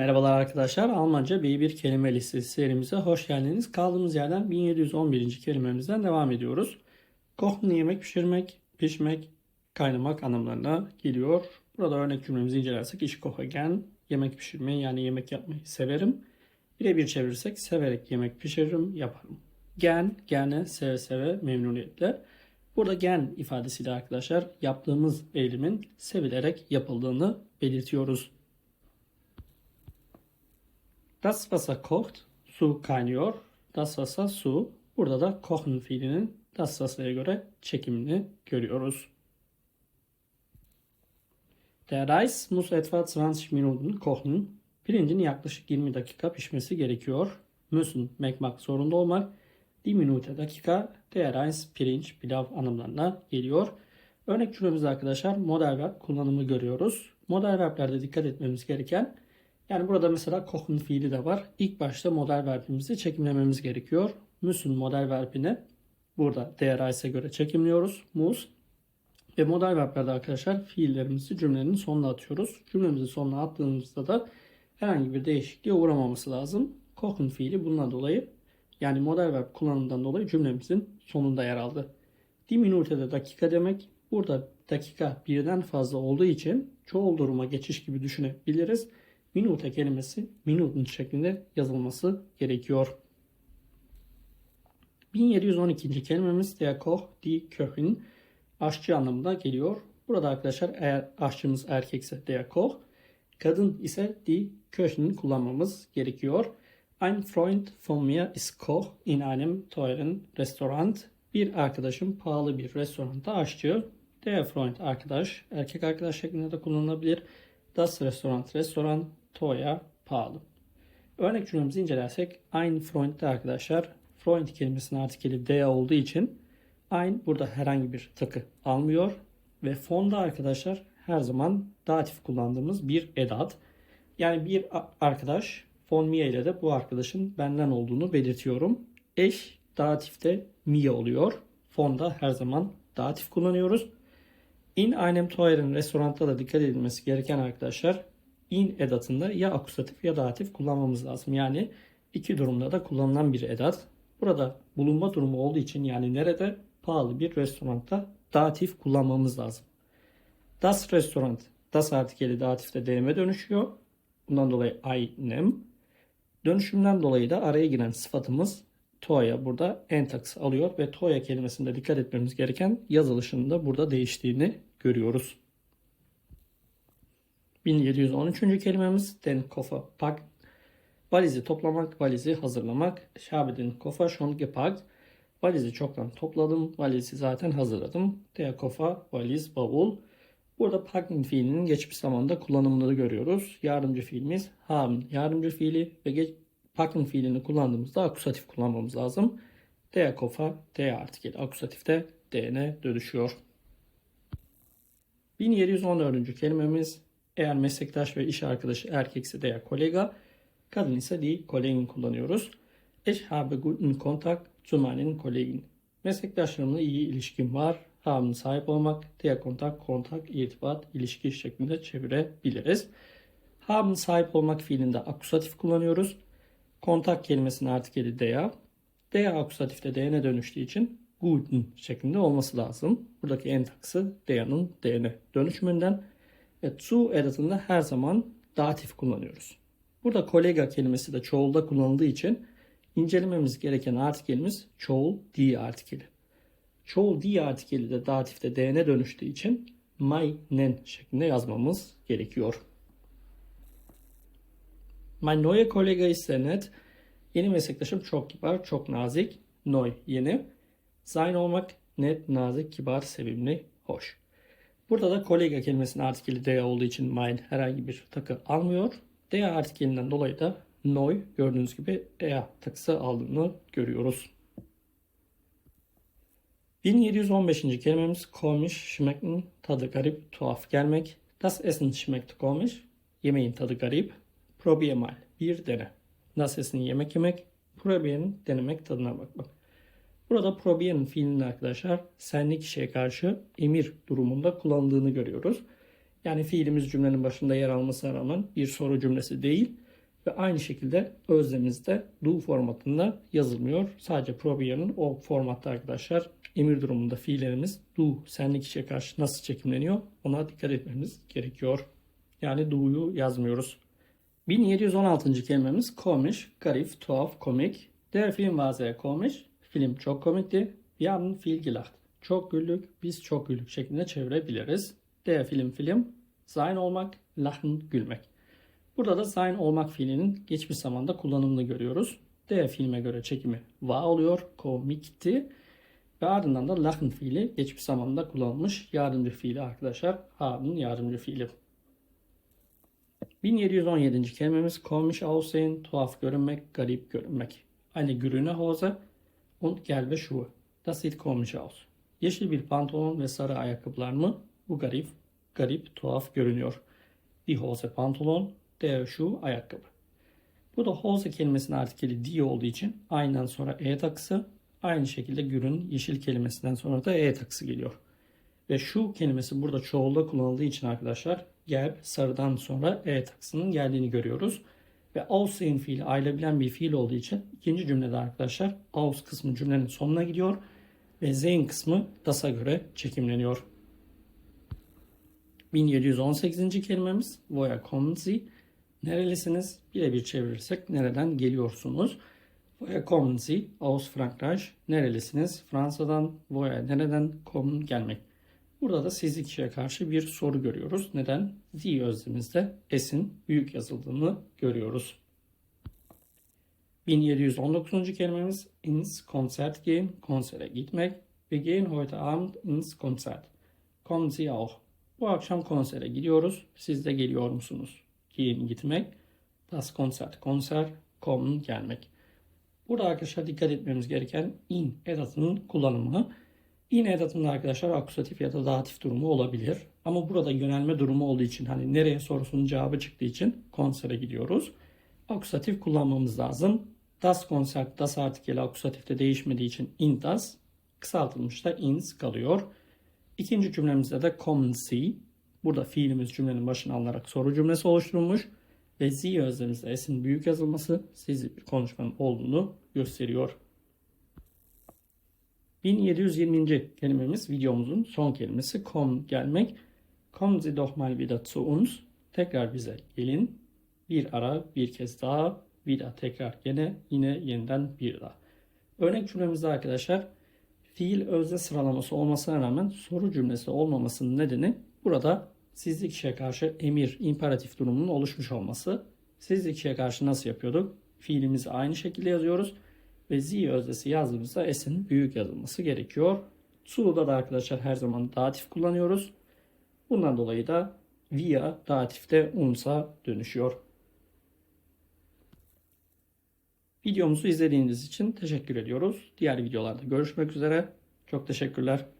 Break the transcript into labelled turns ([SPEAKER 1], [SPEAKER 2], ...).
[SPEAKER 1] Merhabalar arkadaşlar. Almanca B1 kelime listesi serimize hoş geldiniz. Kaldığımız yerden 1711. kelimemizden devam ediyoruz. Kochen yemek pişirmek, pişmek, kaynamak anlamlarına geliyor. Burada örnek cümlemizi incelersek ich koche gern, yemek pişirmeyi yani yemek yapmayı severim. Birebir çevirirsek severek yemek pişiririm, yaparım. Gern, gerne, seve seve, memnuniyetle. Burada gern ifadesiyle arkadaşlar yaptığımız eylemin sevilerek yapıldığını belirtiyoruz. Das Wasser kocht, su kaynıyor. Das Wasser su. Burada da kochen fiilinin das Wasser'ya göre çekimini görüyoruz. Der Reis muss etwa 20 Minuten kochen. Pirincin yaklaşık 20 dakika pişmesi gerekiyor. Müssen mekmak zorunda olmak. Die Minute dakika. Der Reis pirinç pilav anlamlarına geliyor. Örnek cümlemizde arkadaşlar model verb kullanımı görüyoruz. Model verblerde dikkat etmemiz gereken yani burada mesela kochen fiili de var. İlk başta model verbimizi çekimlememiz gerekiyor. Müssen model verbini burada DRIS'e göre çekimliyoruz. Muss ve model verblerde arkadaşlar fiillerimizi cümlenin sonuna atıyoruz. Cümlemizin sonuna attığımızda da herhangi bir değişikliğe uğramaması lazım. Kochen fiili bundan dolayı yani model verb kullanımından dolayı cümlemizin sonunda yer aldı. Die Minute de dakika demek. Burada dakika birden fazla olduğu için çoğul duruma geçiş gibi düşünebiliriz. Minute kelimesi minuten şeklinde yazılması gerekiyor. 1712. kelimemiz der Koch, die Köchin aşçı anlamına geliyor. Burada arkadaşlar eğer aşçımız erkekse der Koch, kadın ise die Köchin kullanmamız gerekiyor. Ein Freund von mir ist Koch in einem teuren Restaurant. Bir arkadaşım pahalı bir restoranda aşçı. Der Freund arkadaş, erkek arkadaş şeklinde de kullanılabilir. Das Restaurant, restoran, teuer, pahalı. Örnek cümlemizi incelersek ein Freund'de arkadaşlar Freund kelimesinin artikeli der olduğu için ein burada herhangi bir takı almıyor ve fonda arkadaşlar her zaman datif kullandığımız bir edat. Yani bir arkadaş von mir ile de bu arkadaşın benden olduğunu belirtiyorum. Eş datifte mir oluyor. Fonda her zaman datif kullanıyoruz. In einem teuren restoranda da dikkat edilmesi gereken arkadaşlar in edatında ya akusatif ya datif kullanmamız lazım. Yani iki durumda da kullanılan bir edat. Burada bulunma durumu olduğu için yani nerede pahalı bir restoranda datif kullanmamız lazım. Das Restaurant, das artikeli datifte derime dönüşüyor. Bundan dolayı einem. Dönüşümden dolayı da araya giren sıfatımız toya burada en takısı alıyor ve toya kelimesinde dikkat etmemiz gereken yazılışının da burada değiştiğini görüyoruz. 1713. kelimemiz den Koffer pack. Valizi toplamak, valizi hazırlamak. Ich habe den Koffer schon gepackt. Valizi çoktan topladım. Valizi zaten hazırladım. Der Koffer, valiz, bavul. Burada packen fiilinin geçmiş zamanda kullanımını görüyoruz. Yardımcı fiilimiz haben yardımcı fiili ve geç, packen fiilini kullandığımızda akusatif kullanmamız lazım. Der Koffer, der artikel akusatifte DN dönüşüyor. 1714. kelimemiz eğer meslektaş ve iş arkadaşı erkekse der Kollege, kadın ise die Kollegin kullanıyoruz. Ich habe guten Kontakt zu meinen Kollegen. Meslektaşlarımla iyi ilişkim var. Haben sahip olmak, der Kontakt, kontak, irtibat, ilişki şeklinde çevirebiliriz. Haben sahip olmak fiilinde akusatif kullanıyoruz. Kontak kelimesinin artikeli der. Der akusatifte der'e dönüştüğü için guten şeklinde olması lazım. Buradaki en takısı der'ın der'e dönüşümünden ve zu edatında her zaman datif kullanıyoruz. Burada kolega kelimesi de çoğulda kullanıldığı için incelememiz gereken artikelimiz çoğul die artikeli. Çoğul die artikeli de datifte dne dönüştüğü için meinen şeklinde yazmamız gerekiyor. Mein neuer Kollege ist sehr. Yeni meslektaşım çok kibar, çok nazik. Neu yeni. Sein olmak net, nazik, kibar, sevimli, hoş. Burada da kolega kelimesinin artikeli D olduğu için mein herhangi bir takı almıyor. D artikelinden dolayı da neu gördüğünüz gibi E takısı aldığını görüyoruz. 1715. kelimemiz komisch, schmecken, tadı garip, tuhaf gelmek. Das Essen schmeckt komisch, yemeğin tadı garip. Probier mal, bir dene. Das Essen yemek yemek, probieren denemek, tadına bakmak. Burada probieren fiilinin arkadaşlar senli kişiye karşı emir durumunda kullanıldığını görüyoruz. Yani fiilimiz cümlenin başında yer almasına rağmen bir soru cümlesi değil. Ve aynı şekilde özlemimizde do formatında yazılmıyor. Sadece probiyenin o formatta arkadaşlar emir durumunda fiillerimiz do senlik kişiye karşı nasıl çekimleniyor ona dikkat etmemiz gerekiyor. Yani do'yu yazmıyoruz. 1716. kelimemiz komiş, garip, tuhaf, komik. Der Film sehr komisch. Film çok komikti. Wir haben viel gelacht. Çok güldük, biz çok güldük şeklinde çevirebiliriz. Der Film film, sein olmak, lachen, gülmek. Burada da sein olmak fiilinin geçmiş zamanda kullanımını görüyoruz. Der filme göre çekimi war oluyor, komikti. Ve ardından da lachen fiili geçmiş zamanda kullanılmış yardımcı fiili arkadaşlar. Haben yardımcı fiili. 1717. kelimemiz komisch aussehen, tuhaf görünmek, garip görünmek. Eine grüne Hose und gelbe Schuhe. Das sieht komisch aus. Yeşil bir pantolon ve sarı ayakkabılar mı? Bu garip, garip, tuhaf görünüyor. Die Hose pantolon, der Schuh ayakkabı. Bu da Hose kelimesinin artikeli die olduğu için aynen sonra e takısı, aynı şekilde gürün yeşil kelimesinden sonra da e takısı geliyor. Ve şu kelimesi burada çoğulda kullanıldığı için arkadaşlar gelb sarıdan sonra e takısının geldiğini görüyoruz. Ve aussehen fiili ayrılabilen bir fiil olduğu için ikinci cümlede arkadaşlar aus kısmı cümlenin sonuna gidiyor ve sehen kısmı das'a göre çekimleniyor. 1718. kelimemiz kommen Sie? Nerelisiniz? Birebir çevirirsek nereden geliyorsunuz? Kommen Sie? Aus Frankreich. Nerelisiniz? Fransa'dan. Woher nereden? Kommen gelmek. Burada da sizlik kişiye karşı bir soru görüyoruz. Neden? Sie özlemimizde S'in büyük yazıldığını görüyoruz. 1719. kelimemiz ins Konzert gehen, konsere gitmek. Wir gehen heute Abend ins Konzert. Kommen Sie auch. Bu akşam konsere gidiyoruz. Siz de geliyor musunuz? Gehen gitmek. Das Konzert konser, kommen gelmek. Burada arkadaşlar dikkat etmemiz gereken in edatının kullanımı. In edatında arkadaşlar akusatif ya da datif durumu olabilir. Ama burada yönelme durumu olduğu için hani nereye sorusunun cevabı çıktığı için konsere gidiyoruz. Akusatif kullanmamız lazım. Das Konzert, das artikeli akusatifte değişmediği için in das kısaltılmış da ins kalıyor. İkinci cümlemizde de kommen Sie. Burada fiilimiz cümlenin başına alınarak soru cümlesi oluşturulmuş. Ve Sie özlemimizde S'in büyük yazılması bir konuşmanın olduğunu gösteriyor. 1720. kelimemiz videomuzun son kelimesi kom gelmek. Kommen Sie doch mal wieder zu uns. Tekrar bize gelin. Bir ara bir kez daha. Wieder tekrar gene yine yeniden bir daha. Örnek cümlemizde arkadaşlar fiil özne sıralaması olmasına rağmen soru cümlesi olmamasının nedeni burada sizli kişiye karşı emir, imperatif durumunun oluşmuş olması. Sizli kişiye karşı nasıl yapıyorduk? Fiilimizi aynı şekilde yazıyoruz ve z öznesi yazdığımızda s'in büyük yazılması gerekiyor. Su'da da arkadaşlar her zaman datif kullanıyoruz. Bundan dolayı da via datifte unsa dönüşüyor. Videomuzu izlediğiniz için teşekkür ediyoruz. Diğer videolarda görüşmek üzere. Çok teşekkürler.